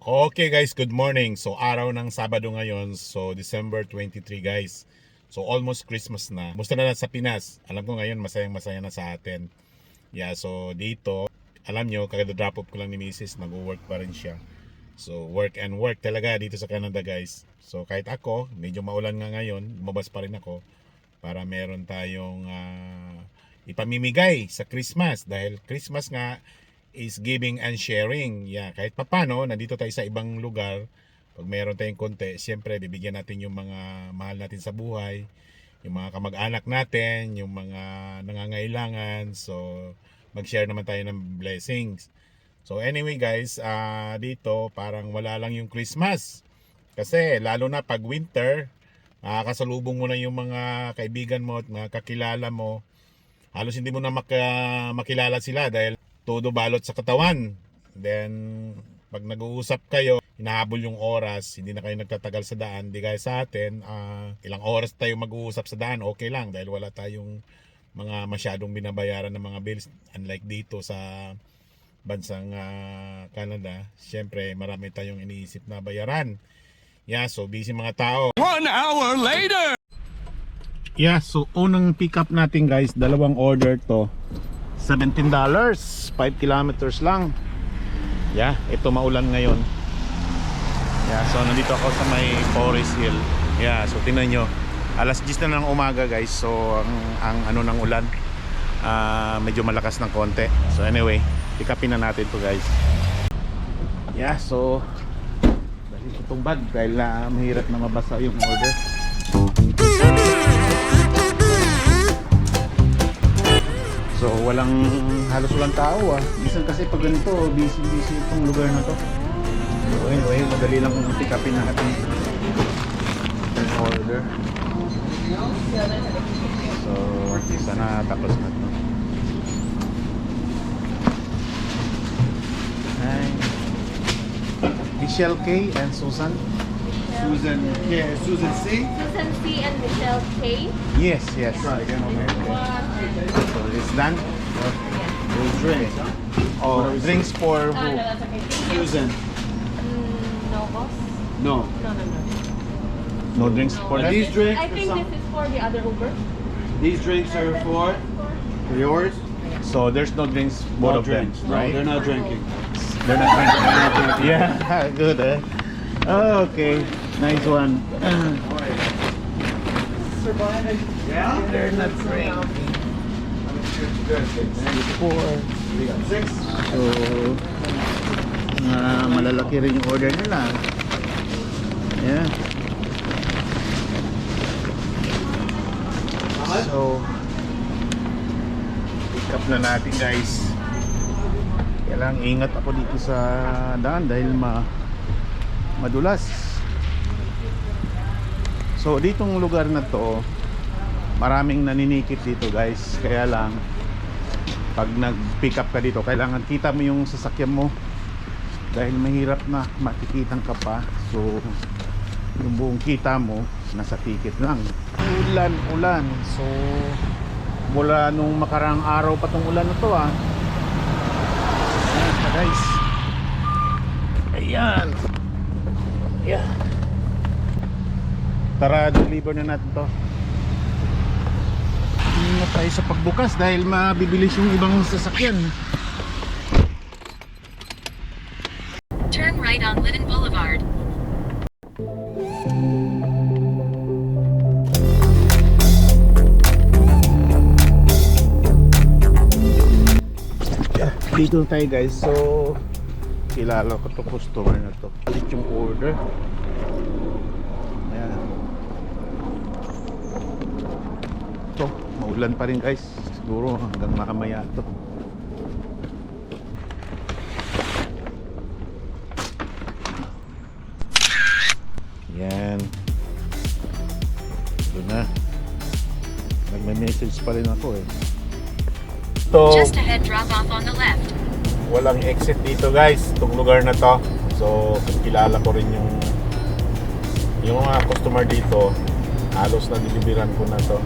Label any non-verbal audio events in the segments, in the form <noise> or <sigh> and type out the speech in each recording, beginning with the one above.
Okay guys, good morning. So araw ng Sabado ngayon, so December 23 guys. So almost Christmas na. Musta na lang sa Pinas? Alam ko ngayon masayang masaya na sa atin. Yeah, so dito, alam nyo, kagada drop off ko lang ni Mrs. Nag-work pa rin siya. So work and work talaga dito sa Canada guys. So kahit ako, medyo maulan nga ngayon, lumabas pa rin ako para meron tayong ah, ipamimigay sa Christmas dahil Christmas nga is giving and sharing. Yeah, kahit papano, nandito tayo sa ibang lugar, pag meron tayong konti, siyempre bibigyan natin yung mga mahal natin sa buhay, yung mga kamag-anak natin, yung mga nangangailangan. So, mag-share naman tayo ng blessings. So anyway guys, ah dito parang wala lang yung Christmas. Kasi lalo na pag winter, makakasalubong mo na yung mga kaibigan mo at mga kakilala mo. Halos hindi mo na maka- makilala sila dahil todo balot sa katawan. Then, pag nag-uusap kayo, hinahabol yung oras, hindi na kayo nagtatagal sa daan. Di gaya sa atin, ah, ilang oras tayo mag-uusap sa daan, okay lang dahil wala tayong mga masyadong binabayaran ng mga bills. Unlike dito sa bansang ah, Canada, syempre marami tayong iniisip na bayaran. Yeah, so busy mga tao. One hour later! Yeah, so unang pick up natin guys, dalawang order to. $17, 5 kilometers lang. Yeah, ito maulan ngayon. Yeah, so nandito ako sa may Forest Hill. Yeah, so tingnan nyo. Alas 10 na ng umaga guys. So ang, ang ano ng ulan, ah, medyo malakas ng konti. So anyway, pick upin na natin to guys. Yeah, so dahil itong bag dahil na mahirap na mabasa yung order. So walang halos walang tao ah. Minsan kasi pag ganito, busy busy itong lugar na to. So anyway, madali lang kung pick upin natin. Yung order. So sana tapos na to. Hi. Michelle K and Susan. Susan, yeah, Susan C. Susan C. and Michelle K. Yes, yes. Try again, okay. So it's done. Those drinks, huh? Oh, drinks for Ah, no, who? that's okay. Susan. Mm, no, boss? No. No, no, no. No drinks for Are that? these drinks I think some- this is for the other Uber. These drinks are for for yours. So there's no drinks, both of no them, drinks. No, right? they're not drinking. They're not drinking. <laughs> <laughs> yeah, good. Eh? Oh, okay, nice one. Yeah. They're not drinking. Four. We got six. So, uh, malalaki rin yung order nila. Yeah. So, pick up na natin guys. Kailangan ingat ako dito sa daan dahil ma madulas. So, ditong lugar na to, maraming naninikit dito guys. Kaya lang, pag nag-pick up ka dito, kailangan kita mo yung sasakyan mo dahil mahirap na makikitang ka pa. So, yung buong kita mo, nasa ticket lang. Ulan, ulan. So, mula nung makarang araw pa tong ulan na to ah. Ayan guys. Ayan. Ayan. Tara, deliver na natin to. Ingat tayo sa pagbukas dahil mabibilis yung ibang sasakyan. Turn right on Linden Boulevard. Dito tayo guys. So, kilala ko to customer na to. Palit yung order. Ayan. To, maulan pa rin guys. Siguro hanggang makamaya to. Yan. Doon na. Nagme-message pa rin ako eh. To, Just ahead, drop off on the left. walang exit dito guys itong lugar na to so kilala ko rin yung yung mga customer dito halos na deliveran ko na to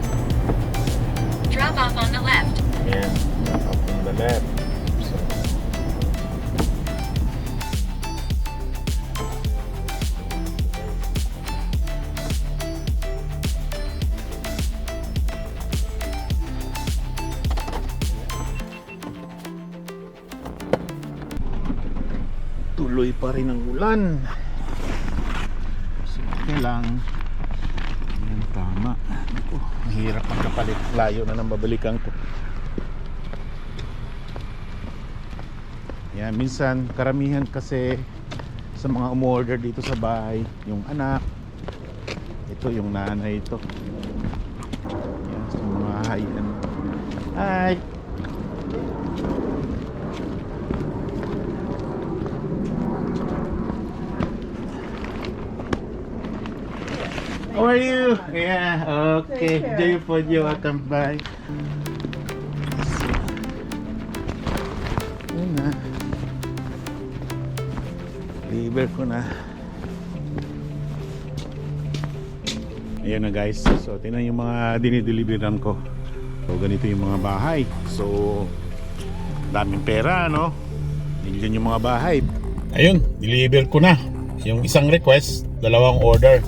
tuloy pa rin ang ulan. Okay lang. Yan tama. Naku, mahirap magkapalit. Layo na nang babalikan ko. Yan minsan karamihan kasi sa mga umorder dito sa bahay yung anak ito yung nanay ito. Yan sa mga hi! ano. How are you? Yeah, okay. Enjoy your food. You're welcome. Bye. Yun na. Liver ko na. Ayan na guys. So, tingnan yung mga dinideliveran ko. So, ganito yung mga bahay. So, daming pera, no? Million yung mga bahay. Ayun, deliver ko na. Yung isang request, dalawang order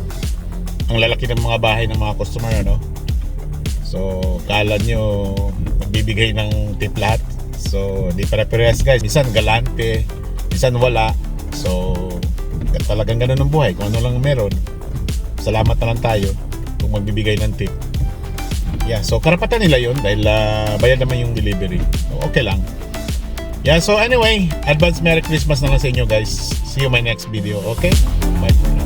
ang lalaki ng mga bahay ng mga customer ano? So kala nyo magbibigay ng tip lahat. So di pare-parehas guys. Minsan galante. Minsan wala. So talagang ganun ang buhay. Kung ano lang meron salamat na lang tayo kung magbibigay ng tip. Yeah so karapatan nila yon dahil ah, bayad naman yung delivery. So, okay lang. Yeah so anyway advance merry christmas na lang sa inyo guys. See you my next video okay? Bye for now